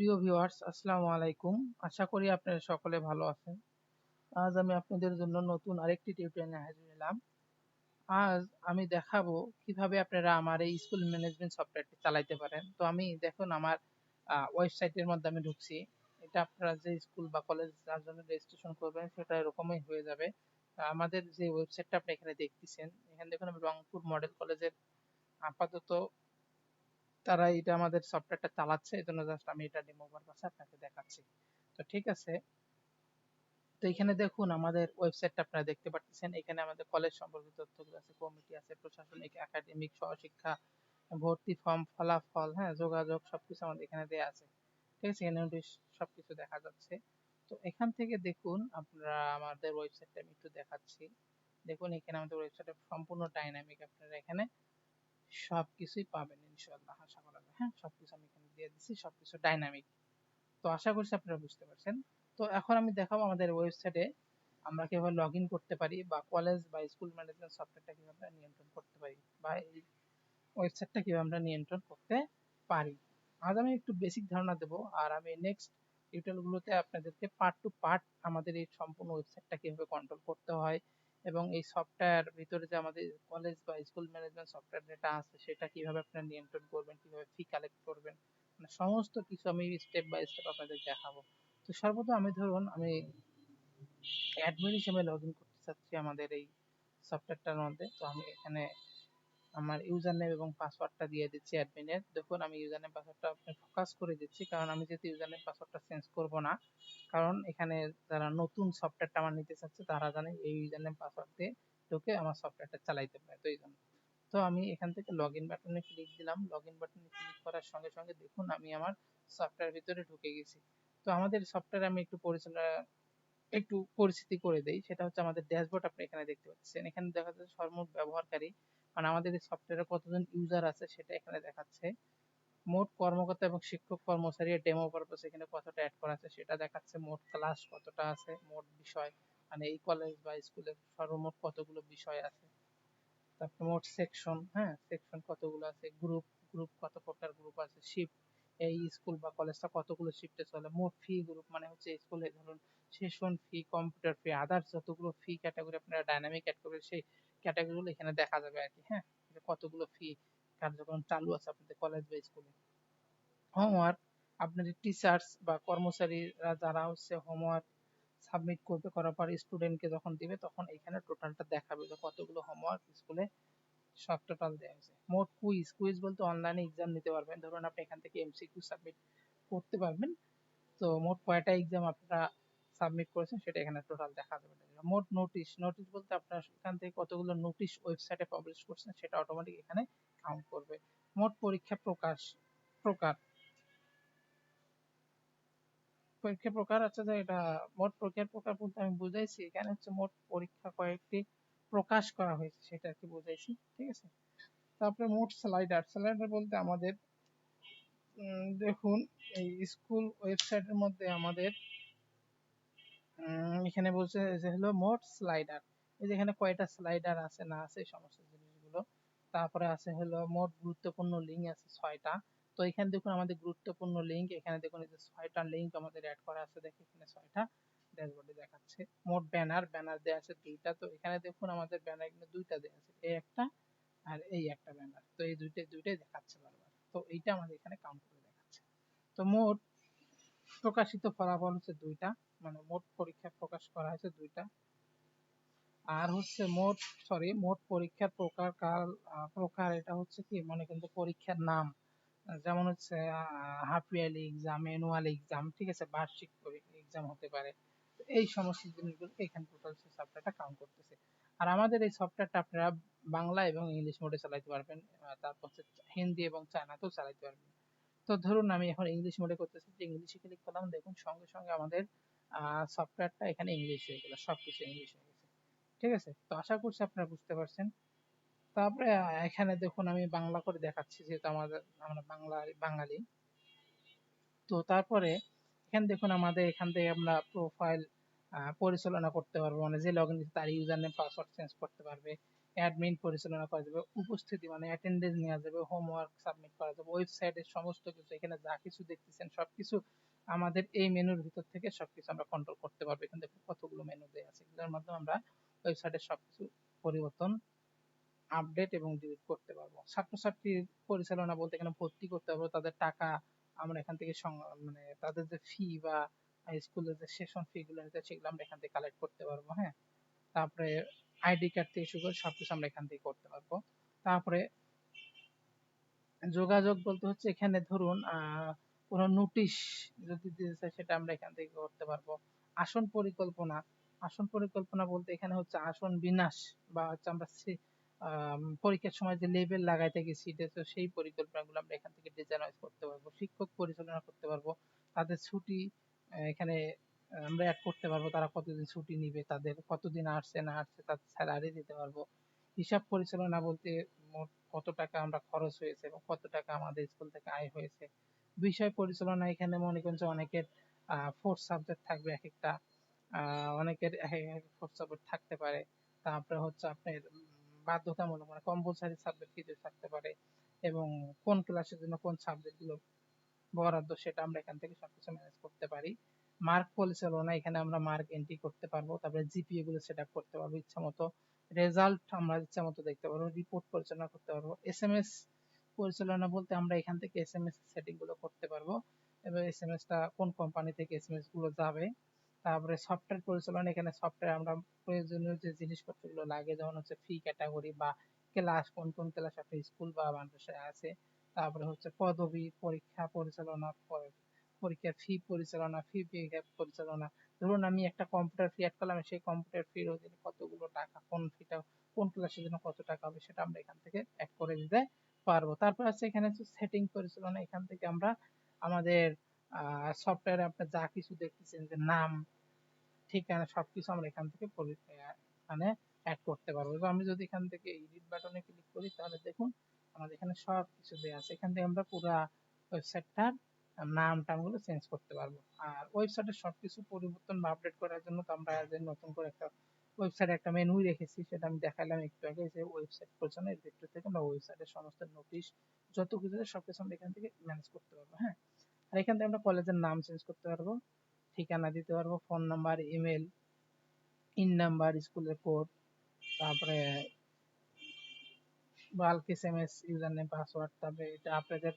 প্রিয় ভিউয়ার্স আসসালামু আলাইকুম। আশা করি আপনারা সকলে ভালো আছেন। আজ আমি আপনাদের জন্য নতুন আরেকটি টিউটোরিয়াল হাজির হলাম। আজ আমি দেখাবো কীভাবে আপনারা আমার এই স্কুল ম্যানেজমেন্ট সফটওয়্যারটি চালাইতে পারেন। তো আমি দেখুন আমার ওয়েবসাইটের মধ্যে আমি ঢুকছি। এটা আপনারা যে স্কুল বা কলেজ যার জন্য রেজিস্ট্রেশন করবেন, সেটা এরকমই হয়ে যাবে। আমাদের যে ওয়েবসাইটটা আপনি এখানে দেখতেছেন, এখানে দেখুন আমি রংপুর মডেল কলেজের আপাতত তারা এটা আমাদের সফটওয়্যারটা চালাচ্ছে এই জন্য জাস্ট আমি এটা ডেমো পারপাসে আপনাকে দেখাচ্ছি। তো ঠিক আছে? তো এখানে দেখুন, আমাদের ওয়েবসাইটটা আপনারা দেখতে পাচ্ছেন এখানে আমাদের কলেজ সম্পর্কিত তথ্যগুলো আছে, কমিটি আছে, প্রশাসনিক একাডেমিক সহশিক্ষা, ভর্তি ফর্ম ফলাফল হ্যাঁ যোগাযোগ, সবকিছু আমাদের এখানে দেওয়া আছে। ঠিক আছে? এখানে সবকিছু দেখা যাচ্ছে। তো এখান থেকে দেখুন, আপনারা আমাদের ওয়েবসাইটটা আমি একটু দেখাচ্ছি। দেখুন, এখানে আমাদের ওয়েবসাইটটা সম্পূর্ণ ডাইনামিক আপনারা এখানে সবকিছুই পাবেন ইনশাআল্লাহ, আশা করা যায়। হ্যাঁ সবকিছু আমি এখানে দিয়ে দিচ্ছি সবকিছু ডাইনামিক তো আশা করছি আপনারা বুঝতে পারছেন। তো এখন আমি দেখাবো আমাদের ওয়েবসাইটে আমরা কীভাবে লগ ইন করতে পারি বা কলেজ বা স্কুল ম্যানেজমেন্ট সফটওয়্যারটা কীভাবে নিয়ন্ত্রণ করতে পারি বা এই ওয়েবসাইটটা কীভাবে আমরা নিয়ন্ত্রণ করতে পারি। আজ আমি একটু বেসিক ধারণা দেবো আর আমি নেক্সট টিউটোরিয়ালগুলোতে আপনাদেরকে পার্ট টু পার্ট আমাদের এই সম্পূর্ণ ওয়েবসাইটটা কীভাবে কন্ট্রোল করতে হয় এবং এই সফটওয়্যার ভিতরে যে আমাদের কলেজ বা স্কুল ম্যানেজমেন্ট সফটওয়্যার যেটা আছে, সেটা কীভাবে আপনারা নিয়ন্ত্রণ করবেন, কীভাবে ফি কালেক্ট করবেন মানে সমস্ত কিছু আমি স্টেপ বাই স্টেপ আপনাদের দেখাবো। তো সর্বপ্রথম আমি ধরুন, আমি অ্যাডমিন হিসেবে লগ ইন করতে চাচ্ছি আমাদের এই সফটওয়্যারটার মধ্যে। তো আমি এখানে আমার ইউজার নেম এবং পাসওয়ার্ডটা দিয়ে দিচ্ছি অ্যাডমিনের দেখুন, আমি ইউজার নেম পাসওয়ার্ডটা ফোকাস করে দিচ্ছি, কারণ আমি যেহেতু ইউজার নেম পাসওয়ার্ডটা চেঞ্জ করব না, কারণ এখানে যারা নতুন সফটওয়্যারটা আমার নিতে চাচ্ছে, তারা জানে এই ইউজার নেম পাসওয়ার্ড দিয়ে ঢুকে আমার সফটওয়্যারটা চালাইতে পারে। তো এই জন্য। তো আমি এখান থেকে লগ ইন বাটনে ক্লিক দিলাম। লগ ইন বাটনে ক্লিক করার সঙ্গে সঙ্গে দেখুন, আমি আমার সফটওয়্যার ভিতরে ঢুকে গেছি। তো আমাদের সফটওয়্যার আমি একটু পরিচালনা, একটু পরিস্থিতি করে দেই। সেটা হচ্ছে আমাদের ড্যাশবোর্ড আপনি এখানে দেখতে পাচ্ছেন। এখানে দেখা যাচ্ছে সর্বমোট ব্যবহারকারী মানে আমাদের এই সফটওয়্যারে কতজন ইউজার আছে সেটা এখানে দেখাচ্ছে। মোট কর্মকর্তা এবং শিক্ষক কর্মচারী ডেমো পারপাস এখানে কতটা অ্যাড করা আছে সেটা দেখাচ্ছে। মোট ক্লাস কতটা আছে, মোট বিষয় মানে এই কলেজ বা স্কুলে সর্বমোট কতগুলো বিষয় আছে। তারপর মোট সেকশন হ্যাঁ সেকশন কতগুলো আছে গ্রুপ গ্রুপ কত প্রকার গ্রুপ আছে শিফট এই স্কুল বা কলেজটা কতগুলো শিফটে চলে, মোট ফি গ্রুপ মানে হচ্ছে স্কুলে ধরুন session fee computer fee others যতগুলো ফি ক্যাটাগরি আপনারা ডাইনামিক অ্যাড করবেন, সেই ক্যাটাগরিগুলো এখানে দেখা যাবে আর কি হ্যাঁ? কতগুলো ফি কার্যক্রম চালু আছে আপনাদের কলেজ বা স্কুলে হোমওয়ার্ক আপনাদের টিচার্স বা কর্মচারীরা যারা হচ্ছে হোমওয়ার্ক সাবমিট করবে, করার পর স্টুডেন্টকে যখন দিবে, তখন এখানে টোটালটা দেখাবে যে কতগুলো হোমওয়ার্ক স্কুলে সব টোটাল দেওয়া হয়েছে। মোট কুইজ কুইজ বলতে অনলাইনে এক্সাম নিতে পারবেন। ধরুন আপনি এখান থেকে এমসিকিউ সাবমিট করতে পারবেন। তো মোট কয়টা এক্সাম আপনারা সাবমিট করেছেন সেটা এখানে টোটাল দেখা যাবে। মোট নোটিশ নোটিশ বলতে আপনার এখান থেকে কতগুলো নোটিশ ওয়েবসাইটে পাবলিশ করছেন সেটা অটোমেটিক এখানে কাউন্ট করবে। মোট পরীক্ষা প্রকাশ, প্রকার। পরীক্ষা প্রকার আছে যে এটা মোট পরীক্ষার প্রকার বলতে আমি বুঝাইছি, এখানে হচ্ছে মোট পরীক্ষা কয়েকটি প্রকাশ করা হয়েছে, সেটা কি বুঝাইছি, ঠিক আছে? তারপরে মোট স্লাইডার স্লাইডার বলতে আমাদের দেখুন, এই স্কুল ওয়েবসাইটের মধ্যে আমাদের এখানে বলছে যে হলো মোট স্লাইডার এই যে এখানে কয়টা স্লাইডার আছে, না আছে সমস্ত জিনিসগুলো। তারপরে আছে হলো মোট গুরুত্বপূর্ণ লিঙ্ক আছে ছয়টা। তো এখানে দেখুন আমাদের গুরুত্বপূর্ণ লিঙ্ক এখানে দেখুন এই যে ছয়টা লিঙ্ক আমাদের অ্যাড করা আছে, দেখে এখানে ছয়টা ড্যাশবোর্ডে দেখাচ্ছে। মোট ব্যানার ব্যানার দেওয়া আছে দুইটা। তো এখানে দেখুন আমাদের ব্যানার কিন্তু দুইটা দেওয়া আছে এই একটা আর এই একটা ব্যানার তো এই দুইটাই দুইটাই দেখাচ্ছে বারবার। তো এইটা আমাদের এখানে কাউন্ট করে দেখাচ্ছে। তো মোট প্রকাশিত ফলাফল হচ্ছে দুইটা। মানে মোট পরীক্ষা প্রকাশ করা হয়েছে দুইটা। আর হচ্ছে মোট সরি মোট পরীক্ষার প্রকার কাল প্রকার এটা হচ্ছে কি, মনে কিন্তু পরীক্ষার নাম, যেমন হচ্ছে half yearly exam, annual exam, ঠিক আছে, বার্ষিক এক্সাম হতে পারে। এই সমস্ত জিনিসগুলো এখানে টোটাল সফটওয়্যারটা কাউন্ট করতেছে। আর আমাদের এই সফটওয়্যারটা আপনারা বাংলা এবং ইংলিশ মোডে চালাতে পারবেন তারপর হচ্ছে হিন্দি এবং চায়নাতেও চালাতে পারবেন। তো ধরুন আমি এখন ইংলিশ মোডে করতেছি যে ইংলিশে ক্লিক করলাম, দেখুন সঙ্গে সঙ্গে আমাদের সফটওয়্যারটা এখানে ইংলিশ হয়ে গেল সব কিছু ইংলিশ হয়ে গেছে। ঠিক আছে? তো আশা করছি আপনারা বুঝতে পারছেন। তারপরে এখানে দেখুন আমি বাংলা করে দেখাচ্ছি, যেহেতু আমাদের, আমরা বাংলা বাঙালি। তো তারপরে, এখানে দেখুন আমাদের, এখান থেকে আমরা প্রোফাইল পরিচালনা করতে পারব। মানে যে লগ ইন তার ইউজার নেম পাসওয়ার্ড চেঞ্জ করতে পারবে। অ্যাডমিন পরিচালনা করা যাবে, উপস্থিতি মানে অ্যাটেন্ডেন্স নেওয়া যাবে হোমওয়ার্ক সাবমিট করা যাবে ওয়েবসাইটের সমস্ত কিছু, এখানে যা কিছু দেখতেছেন, সবকিছু আমাদের এই মেনুর ভিতর থেকে সবকিছু আমরা কন্ট্রোল করতে পারব। এখানে দেখুন কতগুলো মেনু দেওয়া আছে। এগুলোর মাধ্যমে আমরা ওয়েবসাইটের সবকিছু পরিবর্তন আপডেট এবং ডিলিট করতে পারব। ছাত্রছাত্রীর পরিচালনা বলতে এখানে ভর্তি করতে পারব তাদের টাকা আমরা এখান থেকে মানে তাদের যে ফি বা স্কুলের যে সেশন ফি গুলো আছে, সেগুলো আমরা এখান থেকে কালেক্ট করতে পারব হ্যাঁ? তারপরে আইডি কার্ড থেকে শুরু করে সবকিছু আমরা এখান থেকে করতে পারব। তারপরে যোগাযোগ বলতে হচ্ছে এখানে ধরুন কোনো নোটিশ যদি দিতে চাই সেটা আমরা এখান থেকে করতে পারব। আসন পরিকল্পনা আসন পরিকল্পনা বলতে এখানে হচ্ছে আসন বিনাশ বা হচ্ছে আমরা পরীক্ষার সময় যে লেবেল লাগাইতে গেছি তো সেই পরিকল্পনাগুলো আমরা এখান থেকে ডিজাইনাইজ করতে পারব, শিক্ষক পরিচালনা করতে পারব, তাদের ছুটি এখানে আমরা অ্যাড করতে পারব, তারা কতদিন ছুটি নিবে, তাদের কতদিন আসছে, না আসছে, তাদের স্যালারি দিতে পারব। হিসাব পরিচালনা বলতে মোট কত টাকা আমরা খরচ হয়েছে এবং কত টাকা আমাদের স্কুল থেকে আয় হয়েছে বিষয় পরিচালনা এখানে মনে করেন যে অনেকের ফোর্থ সাবজেক্ট থাকবে এক একটা অনেকের এক এক ফোর্থ সাবজেক্ট থাকতে পারে। তারপরে হচ্ছে আপনার বাধ্যতামূলক মানে কম্পালসারি সাবজেক্ট কিছু থাকতে পারে এবং কোন ক্লাসের জন্য কোন সাবজেক্টগুলো বরাদ্দ সেটা আমরা এখান থেকে সবকিছু ম্যানেজ করতে পারি। মার্ক পরিচালনা এখানে আমরা মার্ক এন্ট্রি করতে পারব, তারপরে জিপিএ গুলো সেট করতে পারব ইচ্ছা মতো রেজাল্ট আমরা ইচ্ছা মতো দেখতে পারব রিপোর্ট পরিচালনা করতে পারব এস এম এস পরিচালনা বলতে আমরা এখান থেকে এস এম এস সেটিংগুলো করতে পারব। এবং এস এম এস টা কোন কোম্পানি থেকে এস এম এসগুলো যাবে? তারপরে সফটওয়্যার পরিচালনা, এখানে সফটওয়্যার আমরা প্রয়োজনীয় যে জিনিসপত্রগুলো লাগে, যেমন হচ্ছে ফি ক্যাটাগরি বা ক্লাস কোন কোন ক্লাস আপনি স্কুল বা মাদ্রাসায় আছে। তারপরে হচ্ছে পদবি, পরীক্ষা পরিচালনা পরীক্ষার ফি পরিচালনা ফি পরিচালনা। ধরুন আমি একটা কম্পিউটার ফি অ্যাড করলাম, সেই কম্পিউটার ফির অধীনে কতগুলো টাকা, কোন ফিটা কোন ক্লাসের জন্য কত টাকা হবে, সেটা আমরা এখান থেকে অ্যাড করে দিতে পারব। তারপর আছে এখানে সেটিং পরিচালনা, এখান থেকে আমরা আমাদের সফটওয়্যারে আপনি যা কিছু দেখতেছেন যে নাম, ঠিকানা, সবকিছু আমরা এখান থেকে মানে অ্যাড করতে পারব। এবং আমি যদি এখান থেকে এডিট বাটনে ক্লিক করি, তাহলে দেখুন আমাদের এখানে সব কিছু দেওয়া আছে। এখান থেকে আমরা পুরো ওয়েবসাইটটার নাম টামগুলো চেঞ্জ করতে পারব। আর ওয়েবসাইটের সবকিছু পরিবর্তন বা আপডেট করার জন্য তো আমরা নতুন করে একটা ওয়েবসাইটে একটা মেনু রেখেছি, সেটা আমি দেখালাম একটু আগে যে ওয়েবসাইট পরিচালনা এর ভিতর থেকে আমরা ওয়েবসাইটের সমস্ত নোটিশ যত কিছু সবকিছু আমরা এখান থেকে ম্যানেজ করতে পারব হ্যাঁ? আর এখান থেকে আমরা কলেজের নাম চেঞ্জ করতে পারব, ঠিকানা দিতে পারব phone number email in number স্কুলের কোড তারপরে bulk S M S user name password তারপরে এটা আপনাদের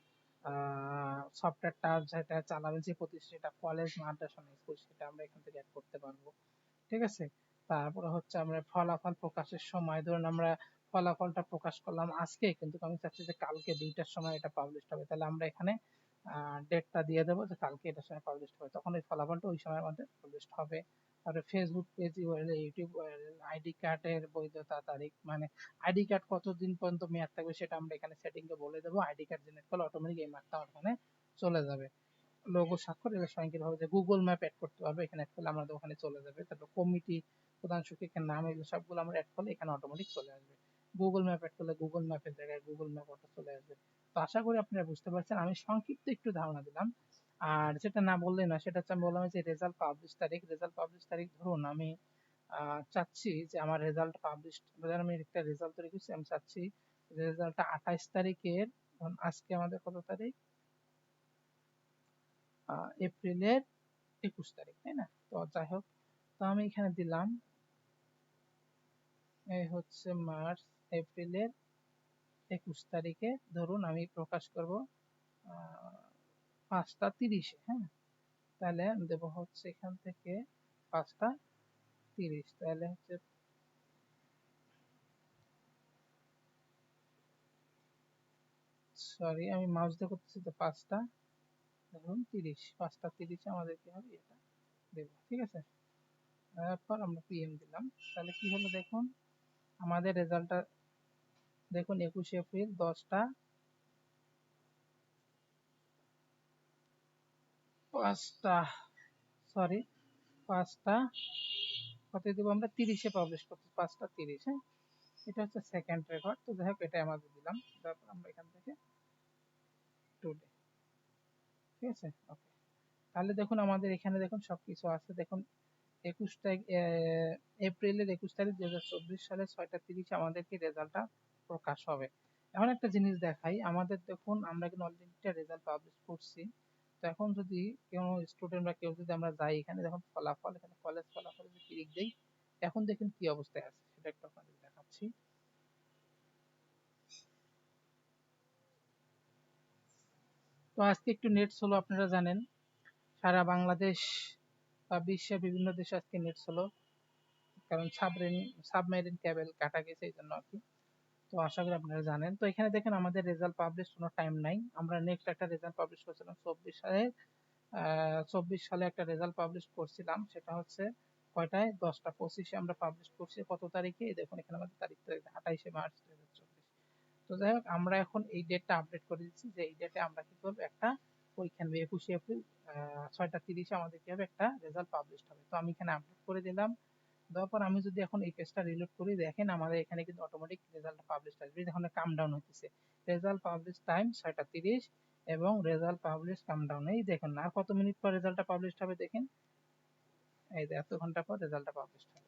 সফটওয়্যারটা যেটা চালাবে যে প্রতিষ্ঠানটা কলেজ মাদ্রাসা স্কুল সেটা আমরা এখান থেকে অ্যাড করতে পারব, ঠিক আছে? তারপরে হচ্ছে আমরা ফলাফল প্রকাশের সময়, ধরুন আমরা ফলাফলটা প্রকাশ করলাম আজকে, কিন্তু আমি চাচ্ছি যে কালকে দুইটার সময় এটা পাবলিশ হবে। তাহলে আমরা এখানে ডেটটা দিয়ে দেবো যে কালকে এটার সময় পাবলিশ হবে। তখন ওই ফলাফলটা ওই সময় আমাদের পাবলিশ হবে। তারপরে ফেসবুক পেজ ইউটিউব আইডি কার্ডের বৈধতা, তারিখ মানে আইডি কার্ড কতদিন পর্যন্ত মেয়াদ থাকবে সেটা আমরা এখানে সেটিংকে বলে দেবো। আইডি কার্ড জেনারেট করলে অটোমেটিক এই মার্কটা ওখানে চলে যাবে। লোগো স্বাক্ষর এগুলো স্বয়ংক্রিয়ভাবে যে গুগল ম্যাপ অ্যাড করতে পারবে, এখানে অ্যাড করলে আমাদের ওখানে চলে যাবে। তারপর কমিটি প্রধান শিক্ষকের নাম, এগুলো সবগুলো আমরা অ্যাড করলে এখানে অটোমেটিক চলে আসবে। গুগল ম্যাপ অ্যাড করলে গুগল ম্যাপের জায়গায় গুগল ম্যাপ অটো চলে আসবে। তো আশা করি আপনারা বুঝতে পারছেন, আমি সংক্ষিপ্ত একটু ধারণা দিলাম। আর যেটা না বললে না সেটা হচ্ছে আমি বললাম যে রেজাল্ট পাবলিশ তারিখ রেজাল্ট পাবলিশ তারিখ ধরুন আমি চাচ্ছি যে আমার রেজাল্ট পাবলিশ আমি একটা রেজাল্ট তৈরি করছি, আমি চাচ্ছি রেজাল্টটা আঠাইশ তারিখের আজকে আমাদের কত তারিখ? এপ্রিলের একুশ তারিখ, তাই না? তো যাই হোক, তো আমি এখানে দিলাম। এই হচ্ছে মার্চ, এপ্রিলের একুশ তারিখে। ধরুন আমি প্রকাশ করব পাঁচটা তিরিশে হ্যাঁ? তাহলে দেব হচ্ছে এখান থেকে পাঁচটা তিরিশ। তাহলে হচ্ছে সরি, আমি মাউস দিয়ে করতেছি তো পাঁচটা। ধরুন তিরিশ, পাঁচটা তিরিশে আমাদের কি হবে এটা। দেব, ঠিক আছে? তারপর আমরা পিএম দিলাম। তাহলে কি হলো দেখুন? আমাদের রেজাল্টটা দেখুন একুশে এপ্রিল দশটা পাঁচটা সরি পাঁচটা, কত দেবো আমরা? তিরিশে পাবলিশ করছি, পাঁচটা তিরিশ হ্যাঁ? এটা হচ্ছে সেকেন্ড রেকর্ড তো যাই হোক এটা আমাদের দিলাম। তারপর আমরা এখান থেকে টুডে ঠিক আছে? ওকে তাহলে দেখুন আমাদের এখানে দেখুন সব কিছু আছে। দেখুন একুশ তারিখ এপ্রিলের একুশ তারিখ দু হাজার চব্বিশ সালে ছয়টা তিরিশে আমাদেরকে রেজাল্টটা প্রকাশ হবে। এখন একটা জিনিস দেখাই, আমাদের দেখুন আমরা কিন্তু অলরেডি রেজাল্ট পাবলিশ করছি। তো এখন যদি কোনো স্টুডেন্ট বা কেউ যদি আমরা যাই, এখানে দেখুন ফলাফল, এখানে কলেজ ফলাফল যদি ক্লিক দিই, এখন দেখুন কি অবস্থায় আছে, সেটা একটু আপনাদের দেখাচ্ছি। তো আজকে একটু নেট স্লো আপনারা জানেন। সারা বাংলাদেশ বা বিশ্বের বিভিন্ন দেশে আজকে নেট স্লো কারণ সাবমেরিন সাবমেরিন ক্যাবেল কাটা গেছে এই জন্য আর কি। তো আশা করি আপনারা জানেন। তো এখানে দেখেন আমাদের রেজাল্ট পাবলিশ কোনো টাইম নাই। আমরা নেক্সট একটা রেজাল্ট পাবলিশ করেছিলাম চব্বিশ সালে। চব্বিশ সালে একটা রেজাল্ট পাবলিশ করছিলাম। সেটা হচ্ছে কয়টায়? দশটা পঁচিশে আমরা পাবলিশ করছি। কত তারিখে? দেখুন এখানে আমাদের তারিখ আঠাইশে মার্চ তো যাই হোক, আমরা এখন এই ডেটটা আপডেট করে দিচ্ছি যে এই ডেটে আমরা কি করব? একটা পরীক্ষা নেবে একুশে এপ্রিল ছয়টা তিরিশে আমাদের কি হবে? একটা রেজাল্ট পাবলিশ হবে। তো আমি এখানে আপডেট করে দিলাম। দেওয়ার পর আমি যদি এখন এই পেজটা রিলোড করি, দেখেন আমাদের এখানে কিন্তু অটোমেটিক রেজাল্ট পাবলিশ আসবে। এখন কাম ডাউন হচ্ছে রেজাল্ট পাবলিশ টাইম ছয়টা তিরিশ এবং রেজাল্ট পাবলিশ কাম ডাউন এই দেখেন আর কত মিনিট পর রেজাল্টটা পাবলিশ হবে দেখেন? এই এত ঘণ্টা পর রেজাল্টটা পাবলিশ হবে।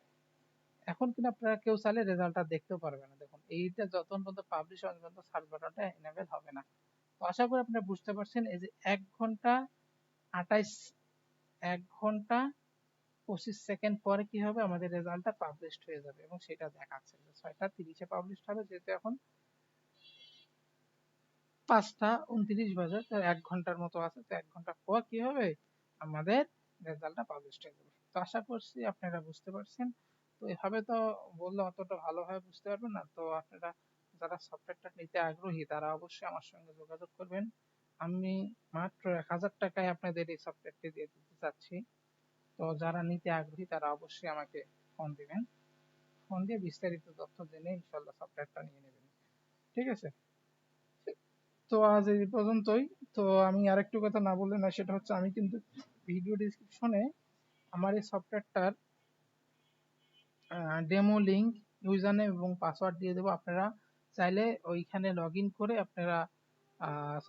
এখন কিন্তু আপনারা কেউ চাইলে রেজাল্টটা দেখতেও পারবে না। দেখুন, এইটা যতক্ষণ পর্যন্ত পাবলিশ হয় পর্যন্ত সার্চ বাটনটা এনেবেল হবে না। তো আশা করি আপনারা বুঝতে পারছেন, এই যে এক ঘণ্টা আঠাইশ, এক ঘণ্টা পঁচিশ সেকেন্ড পরে কি হবে? আমাদের রেজাল্টটা পাবলিশড হয়ে যাবে এবং সেটা দেখাচ্ছে যে ছয়টা তিরিশে পাবলিশড হবে, যেহেতু এখন পাঁচটা উনত্রিশ বাজে, তো এক ঘণ্টার মতো আছে। তো এক ঘণ্টা পর কি হবে? আমাদের রেজাল্টটা পাবলিশড হয়ে যাবে। তো আশা করছি আপনারা বুঝতে পারছেন। তো এভাবে তো বললে অতটা ভালোভাবে বুঝতে পারবেন না। তো আপনারা যারা সফটওয়্যারটা নিতে আগ্রহী, তারা অবশ্যই আমার সঙ্গে যোগাযোগ করবেন। আমি মাত্র এক হাজার টাকায় আপনাদের এই সফটওয়্যারটি দিয়ে দিতে চাচ্ছি। তো যারা নিতে আগ্রহী, তারা অবশ্যই আমাকে ফোন দিবেন। ফোন দিয়ে বিস্তারিত তথ্য জেনে ইনশাল্লাহ সফটওয়্যারটা নিয়ে নেবেন। ঠিক আছে? তো আজ এই পর্যন্তই। তো আমি আরেকটু কথা না বললে না, সেটা হচ্ছে আমি কিন্তু ভিডিও ডিসক্রিপশনে আমার এই সফটওয়্যারটার ডেমো লিঙ্ক ইউজার নেম এবং পাসওয়ার্ড দিয়ে দেবো। আপনারা চাইলে ওইখানে লগ করে আপনারা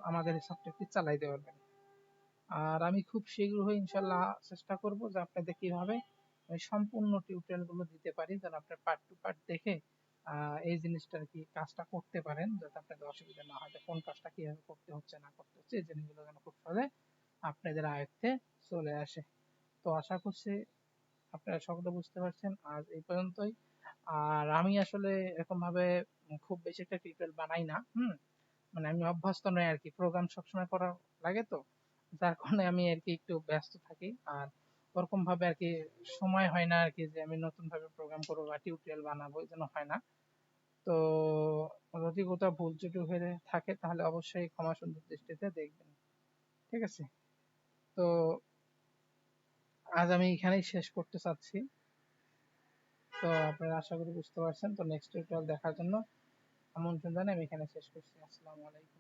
আমাদের সফটওয়্যারটি চালাইতে পারবেন। আর আমি খুব শীঘ্রই ইনশাল্লাহ চেষ্টা করব যে আপনাদের কীভাবে সম্পূর্ণ টিউটোরিয়ালগুলো দিতে পারি, যেন আপনার পার্ট টু পার্ট দেখে এই জিনিসটার কি কাজটা করতে পারেন, যাতে আপনাদের অসুবিধা না হয় কোন কাজটা কীভাবে করতে হচ্ছে, না করতে হচ্ছে, এই জিনিসগুলো যেন খুব সহজে আপনাদের আয়ত্তে চলে আসে। তো আশা করছি আপনারা সকলে বুঝতে পারছেন, আজ এই পর্যন্তই। আর আমি আসলে এরকম ভাবে খুব বেশি একটা টিউটোরিয়াল বানাই না, হুম? মানে আমি অভ্যস্ত নই আর কি প্রোগ্রাম সবসময় করা লাগে তো। যার কারণে আমি আর কি একটু ব্যস্ত থাকি। আর ওরকম ভাবে আর কি সময় হয় না আর কি যে আমি নতুন ভাবে প্রোগ্রাম করব বা টিউটোরিয়াল বানাবো, এই জন্য হয় না। তো যদি কোথাও ভুল ত্রুটি হয়ে থাকে তাহলে অবশ্যই ক্ষমা সুন্দর দৃষ্টিতে দেখবেন। ঠিক আছে? তো আজ আমি এখানেই শেষ করতে চাচ্ছি। তো আপনারা আশা করি বুঝতে পারছেন। তো নেক্সট টিউটোরিয়াল দেখার জন্য আমন্ত্রণ জানাই। আমি এখানে শেষ করছি। আসসালামু আলাইকুম।